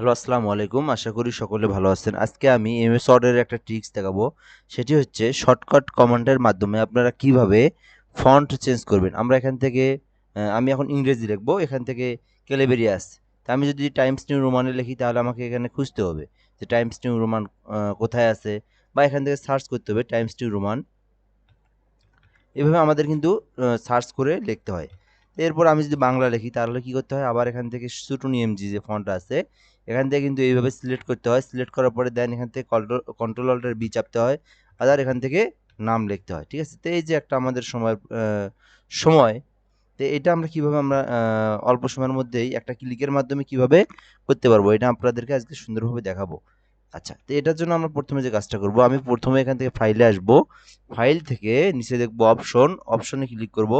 Hello আসসালামু আলাইকুম। আশা করি সকলে ভালো আছেন। আজকে আমি এমএস ওয়ার্ডের একটা ট্রিক্স দেখাবো। সেটি হচ্ছে শর্টকাট কমান্ডের মাধ্যমে আপনারা কীভাবে ফন্ট চেঞ্জ করবেন। আমরা এখান থেকে আমি এখন ইংরেজি লিখব। এখান থেকে ক্যালিবেরি আসছে তা আমি যদি টাইমস নিউ রোমানে লিখি, তাহলে আমাকে এখানে খুঁজতে হবে যে টাইমস নিউ রোমান কোথায় আছে, বা এখান থেকে সার্চ করতে হবে টাইমস নিউ রোমান এভাবে আমাদের কিন্তু সার্চ করে লিখতে হয়। এরপর আমি যদি বাংলা লিখি, তাহলে কি করতে হয়? আবার এখান থেকে সুটুনি এমজি যে ফন্টটা আছে এখান থেকে কিন্তু এইভাবে সিলেক্ট করতে হয়। সিলেক্ট করার পরে দেন এখান থেকে কন্ট্রোল অল্টার বি চাপতে হয়। আদার এখান থেকে নাম লিখতে হয়। ঠিক আছে? তো এই যে একটা আমাদের সময় সময়, তো এটা আমরা কীভাবে আমরা অল্প সময়ের মধ্যেই একটা ক্লিকের মাধ্যমে কীভাবে করতে পারব? এটা আপনাদেরকে আজকে সুন্দরভাবে দেখাবো। আচ্ছা তো এটার জন্য আমরা প্রথমে যে কাজটা করব, আমি প্রথমে এখান থেকে ফাইলে আসব। ফাইল থেকে নিচে দেখব অপশন অপশনে ক্লিক করব।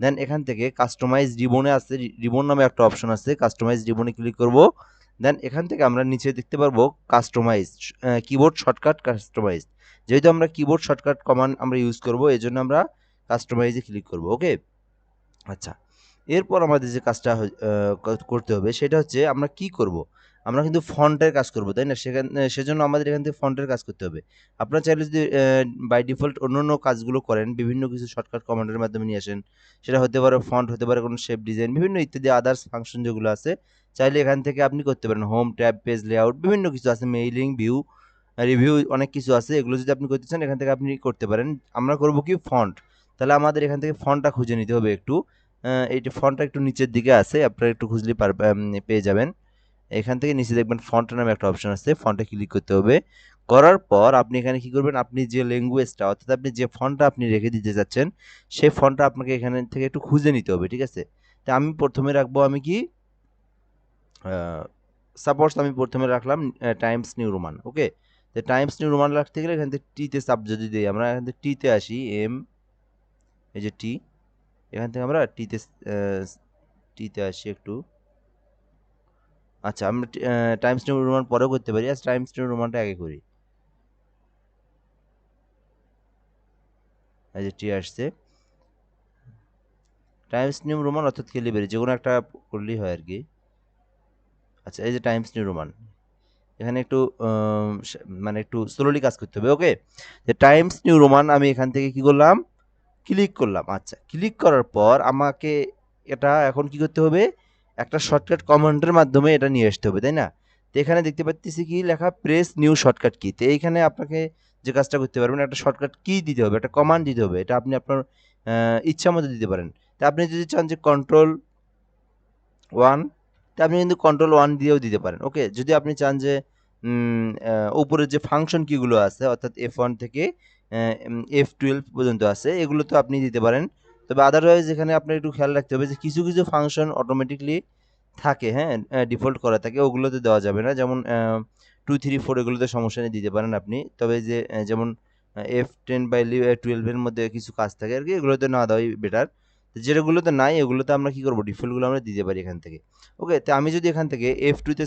দেন এখান থেকে কাস্টমাইজ রিবনে আছে রিবন নামে একটা অপশন আছে। কাস্টমাইজ রিবনে ক্লিক করব। দেন এখান থেকে আমরা নিচে দেখতে পারব কাস্টমাইজ কিবোর্ড শর্টকাট কাস্টমাইজ যেহেতু আমরা কিবোর্ড শর্টকাট কমান্ড আমরা ইউজ করব এই জন্য আমরা কাস্টমাইজে ক্লিক করব ওকে আচ্ছা। এরপর আমাদের যে কাজটা করতে হবে সেটা হচ্ছে আমরা কি করব? আমরা কিন্তু ফন্টের কাজ করব, তাই না? সেখান সেজন্য আমাদের এখান থেকে ফন্টের কাজ করতে হবে। আপনারা চাইলে যদি বাই ডিফল্ট অন্য অন্য কাজগুলো করেন, বিভিন্ন কিছু শর্টকাট কমান্ডের মাধ্যমে নিয়ে আসেন, সেটা হতে পারে ফন্ট হতে পারে কোনো শেপ ডিজাইন বিভিন্ন ইত্যাদি আদার্স ফাংশন যেগুলো আছে, চাইলে এখান থেকে আপনি করতে পারেন। হোম ট্যাব পেজ লেআউট বিভিন্ন কিছু আছে মেইলিং ভিউ রিভিউ অনেক কিছু আছে। এগুলো যদি আপনি করতে চান, এখান থেকে আপনি করতে পারেন। আমরা করব কি ফন্ট তাহলে আমাদের এখান থেকে ফন্টটা খুঁজে নিতে হবে একটু। এইটা ফন্টটা একটু নিচের দিকে আছে, আপনারা একটু খুঁজলে পেয়ে যাবেন। এখান থেকে নিচে দেখবেন ফন্ট নামে একটা অপশন আছে ফন্টে ক্লিক করতে হবে। করার পর আপনি এখানে কি করবেন? আপনি যে ল্যাঙ্গুয়েজটা অর্থাৎ আপনি যে ফন্টটা আপনি রেখে দিতে যাচ্ছেন সেই ফন্টটা আপনাকে এখানে থেকে একটু খুঁজে নিতে হবে, ঠিক আছে? তা আমি প্রথমে রাখব আমি কি? সাপোজ আমি প্রথমে রাখলাম টাইমস নিউ রোমান ওকে তো টাইমস নিউ রোমান রাখতে গেলে এখান থেকে টিতে সাব যদি দিই, আমরা এখান থেকে টিতে আসি এম এই যে টি এখান থেকে আমরা টিতে টিতে আসি একটু। আচ্ছা আমরা টাইমস নিউ রোমান পরেও করতে পারি আজ টাইমস নিউ রোমানটা আগে করি। এই টি আসছে। টাইমস নিউ রোমান অর্থাৎ কেলিবেরি যে কোনো একটা করলেই হয় আর কি আচ্ছা এই যে টাইমস নিউ রোমান এখানে একটু মানে একটু স্লোলি কাজ করতে হবে ওকে যে টাইমস নিউ রোমান আমি এখান থেকে কি করলাম? ক্লিক করলাম। আচ্ছা ক্লিক করার পর আমাকে এটা এখন কি করতে হবে? একটা শর্টকাট কমান্ডের মাধ্যমে এটা নিয়ে আসতে হবে, তাই না? তো এখানে দেখতে পাচ্ছি কি? লেখা প্রেস নিউ শর্টকাট কি তো এইখানে আপনাকে যে কাজটা করতে পারবেন, একটা শর্টকাট কি দিতে হবে, একটা কমান্ড দিতে হবে। এটা আপনি আপনার ইচ্ছা মতো দিতে পারেন। তা আপনি যদি চান যে কন্ট্রোল ওয়ান তা আপনি কিন্তু কন্ট্রোল ওয়ান দিয়েও দিতে পারেন ওকে যদি আপনি চান যে উপরের যে ফাংশন কিগুলো আছে, অর্থাৎ এফ ওয়ান থেকে এফ টুয়েলভ পর্যন্ত আছে, এগুলো তো আপনি দিতে পারেন। তবে আদারওয়াইজ এখানে আপনার একটু খেয়াল রাখতে হবে যে কিছু কিছু ফাংশন অটোমেটিকলি থাকে হ্যাঁ ডিফল্ট করা থাকে, ওগুলোতে দেওয়া যাবে না। যেমন টু থ্রি ফোর এগুলোতে সমস্যা নেই, দিতে পারেন আপনি। তবে যে যেমন এফ টেন বাই টুয়েলভের মধ্যে কিছু কাজ থাকে আর কি, এগুলোতে না দেওয়াই বেটার যেগুলোতে নাই, এগুলোতে আমরা কি করব? ডিফল্টগুলো আমরা দিতে পারি এখান থেকে। ওকে তো আমি যদি এখান থেকে এফ টুতে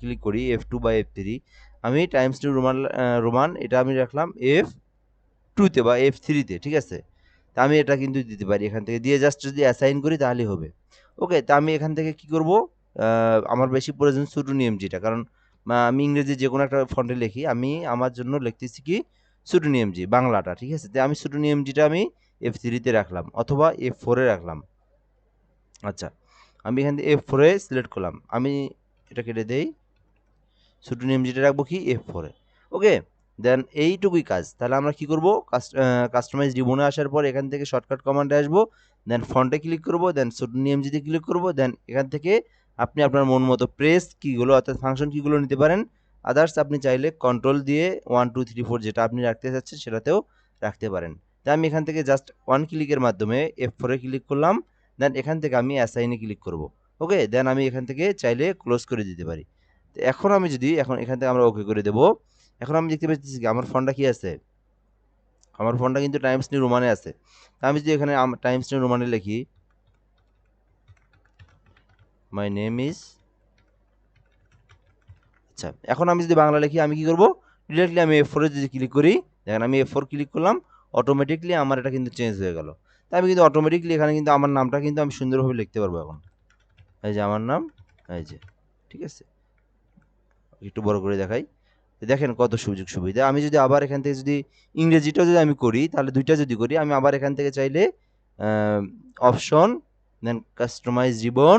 ক্লিক করি এফ টু বা এফ থ্রি আমি টাইমস টু রোমান রোমান এটা আমি রাখলাম এফ টুতে বা এফ থ্রিতে ঠিক আছে? তা আমি এটা কিন্তু দিতে পারি। এখান থেকে দিয়ে জাস্ট যদি অ্যাসাইন করি তাহলেই হবে। ওকে তা আমি এখান থেকে কি করব? আমার বেশি প্রয়োজন শুধু নিয়মজিটা কারণ আমি ইংরেজি যে কোনো একটা ফন্টে লিখি, আমি আমার জন্য লিখতেছি কি? শুধু নিয়মজি বাংলাটা, ঠিক আছে? তো আমি শুধু নিয়মজিটা আমি এফ থ্রিতে রাখলাম অথবা এফ ফোরে রাখলাম। আচ্ছা আমি এখান থেকে এফ ফোরে সিলেক্ট করলাম। আমি এটা কেটে দেই। শুধু নিয়মজিটা রাখব কি? এফ ফোরে ওকে দেন এইটুকুই কাজ। তাহলে আমরা কি করব? কাস্টমাইজ রিবনে আসার পর এখান থেকে শর্টকাট কমান্ডে আসব দেন ফন্টে ক্লিক করব দেন নিয়মজিতে ক্লিক করব দেন এখান থেকে আপনি আপনার মন মতো প্রেস কীগুলো অর্থাৎ ফাংশন কীগুলো নিতে পারেন। আদার্স আপনি চাইলে কন্ট্রোল দিয়ে ওয়ান টু থ্রি ফোর যেটা আপনি রাখতে চাচ্ছেন সেটাতেও রাখতে পারেন। তাই আমি এখান থেকে জাস্ট ওয়ান ক্লিকের মাধ্যমে এফ ফোরে ক্লিক করলাম দেন এখান থেকে আমি অ্যাসাইনে ক্লিক করব। ওকে দেন আমি এখান থেকে চাইলে ক্লোজ করে দিতে পারি। তো এখন আমি যদি, এখন এখান থেকে আমরা ওকে করে দেব। এখন আমি দেখতে পাচ্ছি আমার ফোনটা কি আছে? আমার ফোনটা কিন্তু টাইমস নিউ রোমানে আছে। আমি যদি এখানে টাইমস নিউ রোমানে লিখি মাই নেম ইজ আচ্ছা এখন আমি যদি বাংলা লিখি, আমি কি করব? ডিরেক্টলি আমি এফ ফোরে যদি ক্লিক করি, দেখেন আমি এফ ফোর ক্লিক করলাম অটোমেটিকলি আমার এটা কিন্তু চেঞ্জ হয়ে গেল। তাই আমি কিন্তু অটোমেটিকলি এখানে কিন্তু আমার নামটা কিন্তু আমি সুন্দরভাবে লিখতে পারব এখন। এই যে আমার নাম, এই যে, ঠিক আছে? একটু বড় করে দেখাই। দেখেন কত সুযোগ সুবিধা। আমি যদি আবার এখান থেকে যদি ইংরেজিটাও যদি আমি করি, তাহলে দুইটা যদি করি, আমি আবার এখান থেকে চাইলে অপশন দেন কাস্টমাইজ জীবন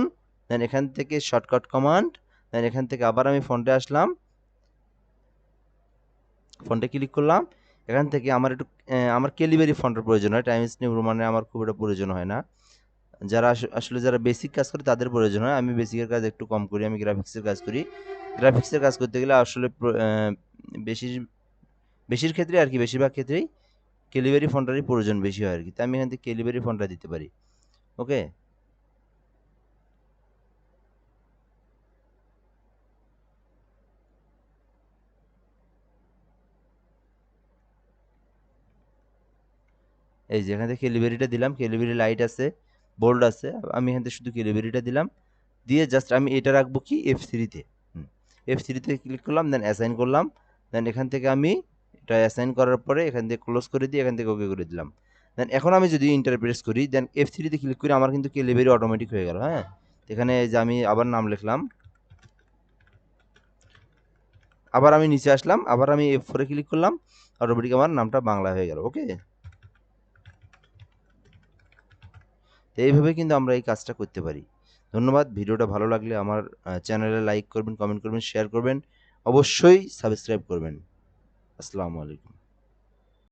দেন এখান থেকে শর্টকাট কমান্ড দেন এখান থেকে আবার আমি ফন্টে আসলাম। ফন্টে ক্লিক করলাম। এখান থেকে আমার একটু আমার কেলিবেরি ফন্টের প্রয়োজন হয়। টাইমস নিউ রোমানে আমার খুব একটা প্রয়োজন হয় না। যারা আস- আসলে যারা বেসিক কাজ করে তাদের প্রয়োজন হয়। আমি বেসিকের কাজ একটু কম করি, আমি গ্রাফিক্সের কাজ করি। গ্রাফিক্সের কাজ করতে গেলে আসলে বেশি বেশির ক্ষেত্রে আর কি, বেশিরভাগ ক্ষেত্রেই কেলিভারি ফন্টারই প্রয়োজন বেশি হয় আর কি। তাই আমি এখান থেকে কেলিভারি ফন্টটা দিতে পারি। ওকে এই যে এখান থেকে কেলিভারিটা দিলাম। কেলিভারি লাইট আছে। বোল্ড আছে, আমি এখান থেকে শুধু কেলিভারিটা দিলাম, দিয়ে জাস্ট আমি এটা রাখব কি এফ থ্রিতে এফ থ্রিতে ক্লিক করলাম দেন অ্যাসাইন করলাম দেন এখান থেকে আমি এটা অ্যাসাইন করার পরে এখান থেকে ক্লোজ করে দিয়ে এখান থেকে ওকে করে দিলাম। দেন এখন আমি যদি ইন্টারপ্রেস করি দেন এফ থ্রিতে ক্লিক করি আমার কিন্তু কেলিভারি অটোমেটিক হয়ে গেল হ্যাঁ? এখানে যে আমি আবার নাম লিখলাম। আবার আমি নিচে আসলাম, আবার আমি এফ ফোরে ক্লিক করলাম অটোমেটিক আমার নামটা বাংলা হয়ে গেল ওকে তো এইভাবে কিন্তু আমরা এই কাজটা করতে পারি। ধন্যবাদ। ভিডিওটা ভালো লাগলে আমার চ্যানেলে লাইক করবেন কমেন্ট করবেন শেয়ার করবেন। অবশ্যই সাবস্ক্রাইব করবেন। আসসালামু আলাইকুম।